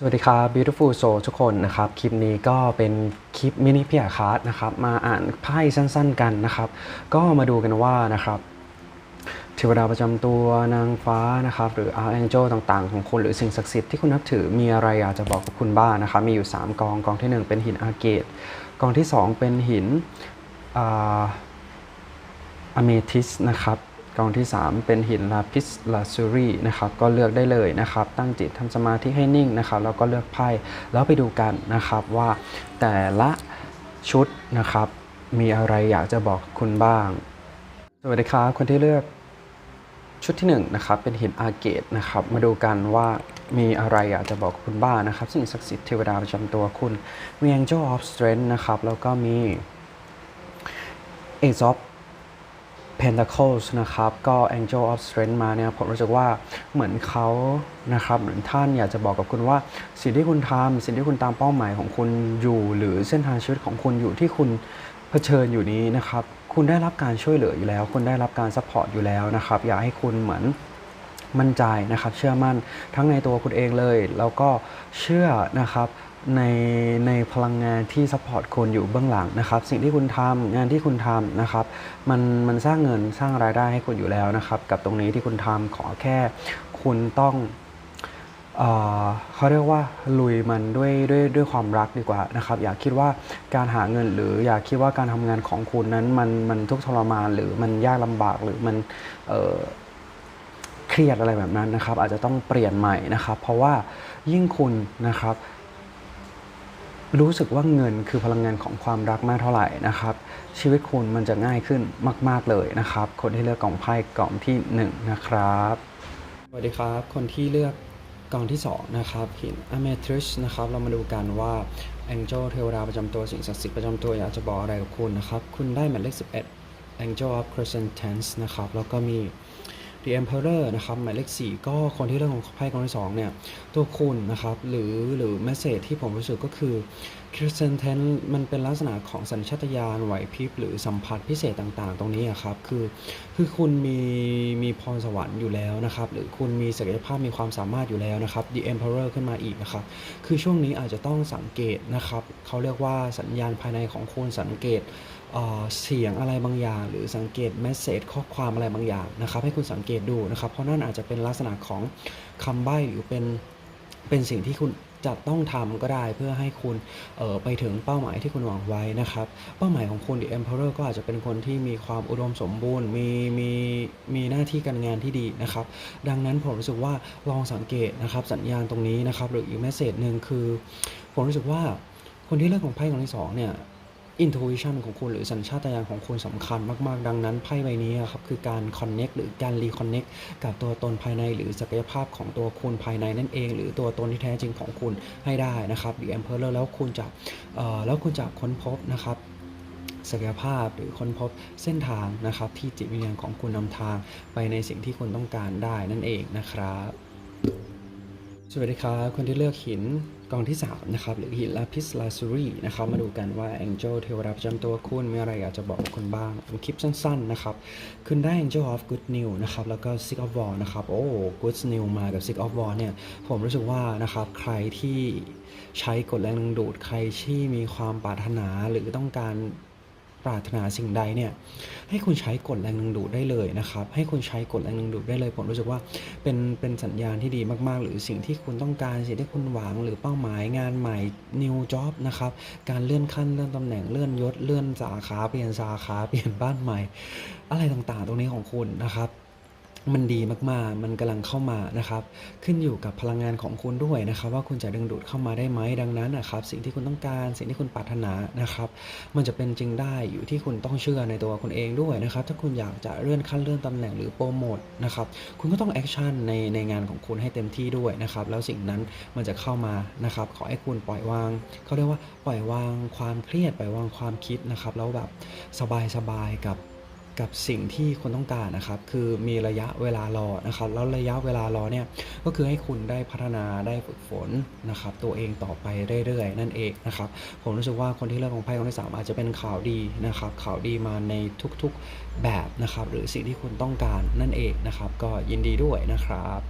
สวัสดีครับ Beautiful Soul ทุกคนนะครับ คลิปนี้ก็เป็นคลิปมินิพิอาคาร์ดนะครับ มาอ่านไพ่สั้นๆกันนะครับ ก็มาดูกันว่านะครับเทวดาประจำตัวนางฟ้านะครับ หรือ Archangel ต่างๆ ของคุณหรือสิ่งศักดิ์สิทธิ์ที่คุณนับถือมีอะไรอยากจะบอกกับคุณบ้างนะครับ มีอยู่ 3 กองกองทีหนึ่1 เป็นหินอาเกต กองที่ 2 เป็นหินอ่าอเมทิสนะครับ กองที่ 3 เป็นหินลาพิสลาซูรีนะครับก็เลือกได้เลยนะครับ ตั้งจิตทำสมาธิให้นิ่งนะครับแล้วก็เลือกไพ่แล้วไปดูกันนะครับว่าแต่ละชุดนะครับมีอะไรอยากจะบอกคุณบ้าง สวัสดีครับคนที่เลือกชุดที่1นนะครับเป็นหินอาเกตนะครับมาดูกันว่ามีอะไรอยากจะบอกคุณบ้างนะครับ สิ่งศักดิ์สิทธิ์เทวดาประจำตัวคุณมี Angel of Strength นะครับแล้วก็มี Ace of Pentacles นะครับ ก็ Angel of Strength มาเนี่ยผมรู้สึกว่าเหมือนเขานะครับเหมือนท่านอยากจะบอกกับคุณว่า สิ่งที่คุณทำสิ่งที่คุณตามเป้าหมายของคุณอยู่ หรือเส้นทางชีวิตของคุณอยู่ที่คุณเผชิญอยู่นี้นะครับ คุณได้รับการช่วยเหลืออยู่แล้ว คุณได้รับการซัพพอร์ตอยู่แล้วนะครับ อยากให้คุณเหมือนมั่นใจนะครับ เชื่อมั่นทั้งในตัวคุณเองเลย แล้วก็เชื่อนะครับ ในในพลังงานที่ซัพพอร์ตคุณอยู่เบื้องหลังนะครับ สิ่งที่คุณทำงานที่คุณทำนะครับ มันมันสร้างเงินสร้างรายได้ให้คุณอยู่แล้วนะครับ กับตรงนี้ที่คุณทำขอแค่คุณต้องเออเขาเรียกว่าลุยมันด้วยด้วยด้วยความรักดีกว่านะครับ อย่าคิดว่าการหาเงินหรืออย่าคิดว่าการทำงานของคุณนั้นมันมันทุกข์ทรมานหรือมันยากลำบากหรือมันเออเครียดอะไรแบบนั้นนะครับ อาจจะต้องเปลี่ยนใหม่นะครับ เพราะว่ายิ่งคุณนะครับ รู้สึกว่าเงินคือพลังงานของความรักมากเท่าไหร่นะครับ ชีวิตคุณมันจะง่ายขึ้นมาก ๆเลยนะครับ คนที่เลือกกล่องไพ่กล่องที่หนึ่งนะครับสวัสดีครับ คนที่เลือกกล่องที่สองนะครับหิน Amethyst นะครับ เรามาดูกันว่า Angel เทวดาประจำตัวสิ่งศักดิ์สิทธิ์ประจำตัวอยากจะบอกอะไรกับคุณนะครับ คุณได้หมายเลข11 Angel of Crescent นะครับ แล้วก็มี The Emperor นะครับหมายเลข4ก็คนที่เรื่องของไพ่กองที่2เนี่ยตัวคุณนะครับหรือหรือ message ที่ผมรู้สึกก็คือ c r e s c e n t e n มันเป็นลักษณะของสัญชาตญาณไหวพริบหรือสัมผัสพิเศษต่างๆ ตรงนี้ครับคือคือคุณมีมีพรสวรรค์อยู่แล้วนะครับหรือคุณมีศักยภาพมีความสามารถอยู่แล้วนะครับ The Emperor ขึ้นมาอีกนะครับคือช่วงนี้อาจจะต้องสังเกตนะครับเขาเรียกว่าสัญญาณภายในของคุณสังเกตเสียงอะไรบางอย่าง หรือสังเกตเมสเซจข้อความอะไรบางอย่างนะครับ ให้คุณสังเกตดูนะครับ เพราะนั่นอาจจะเป็นลักษณะของคำใบ้หรือเป็นเป็นสิ่งที่คุณจะต้องทำก็ได้เพื่อให้คุณเออไปถึงเป้าหมายที่คุณหวังไว้นะครับ เป้าหมายของคุณ The Emperor ก็อาจจะเป็นคนที่มีความอุดมสมบูรณ์ มีมีมีหน้าที่การงานที่ดีนะครับ ดังนั้นผมรู้สึกว่าลองสังเกตนะครับสัญญาณตรงนี้นะครับ หรืออีกเมสเซจหนึ่งคือ ผมรู้สึกว่าคนที่เลือกของไพ่ของที่สองเนี่ย intuition ของคุณหรือสัญชาตญาณของคุณสำคัญมากๆ ดังนั้นไพ่ใบนี้ครับคือการ connect หรือการ reconnect กับตัวตนภายใน หรือศักยภาพของตัวคุณภายในนั่นเอง หรือตัวตนที่แท้จริงของคุณให้ได้นะครับ The Emperor แล้วคุณจะแล้วคุณจะค้นพบนะครับศักยภาพหรือค้นพบเส้นทางนะครับที่จิตวิญญาณของคุณนำทางไปในสิ่งที่คุณต้องการได้นั่นเองนะครับ สวัสดีครับคนที่เลือกหินกองที่ 3 นะครับ หรือหินลาพิสลาซูรีนะครับ มาดูกันว่า Angel เทวดาประจำตัวคุณมีอะไรอยากจะบอกคุณบ้างเป็นคลิปสั้นๆนะครับคุณได้ Angel of Good News นะครับ แล้วก็ Six of War นะครับ โอ้ Good News มากับ Six of War เนี่ย ผมรู้สึกว่านะครับ ใครที่ใช้กฎแรงดึงดูดใครที่มีความปรารถนาหรือต้องการ ปรารถนาสิ่งใดเนี่ยให้คุณใช้กฎแรงดึงดูดได้เลยนะครับ ให้คุณใช้กฎแรงดึงดูดได้เลยผมรู้สึกว่าเป็นเป็นสัญญาณที่ดีมากๆ หรือสิ่งที่คุณต้องการสิ่งที่คุณหวังหรือเป้าหมายงานใหม่ new job นะครับการเลื่อนขั้นเลื่อนตำแหน่งเลื่อนยศเลื่อนสาขาเปลี่ยนสาขาเปลี่ยนบ้านใหม่ อะไรต่างๆ ตรงนี้ของคุณนะครับ มันดีมากๆ มันกำลังเข้ามานะครับ ขึ้นอยู่กับพลังงานของคุณด้วยนะครับ ว่าคุณจะดึงดูดเข้ามาได้ไหมดังนั้นนะครับ สิ่งที่คุณต้องการ สิ่งที่คุณปรารถนานะครับ มันจะเป็นจริงได้อยู่ที่คุณต้องเชื่อในตัวคุณเองด้วยนะครับ ถ้าคุณอยากจะเลื่อนขั้นเลื่อนตำแหน่งหรือโปรโมทนะครับ คุณก็ต้องแอคชั่นในในงานของคุณให้เต็มที่ด้วยนะครับ แล้วสิ่งนั้นมันจะเข้ามานะครับ ขอให้คุณปล่อยวางเขาเรียกว่าปล่อยวางความเครียดปล่อยวางความคิดนะครับ แล้วแบบสบายๆกับ กับสิ่งที่คุณต้องการนะครับ คือมีระยะเวลารอนะครับ แล้วระยะเวลารอเนี่ยก็คือให้คุณได้พัฒนาได้ฝึกฝนนะครับ ตัวเองต่อไปเรื่อยๆ นั่นเองนะครับ ผมรู้สึกว่าคนที่เลือกของไพ่ของที่สามอาจจะเป็นข่าวดีนะครับ ข่าวดีมาในทุกๆแบบนะครับ หรือสิ่งที่คุณต้องการนั่นเองนะครับ ก็ยินดีด้วยนะครับ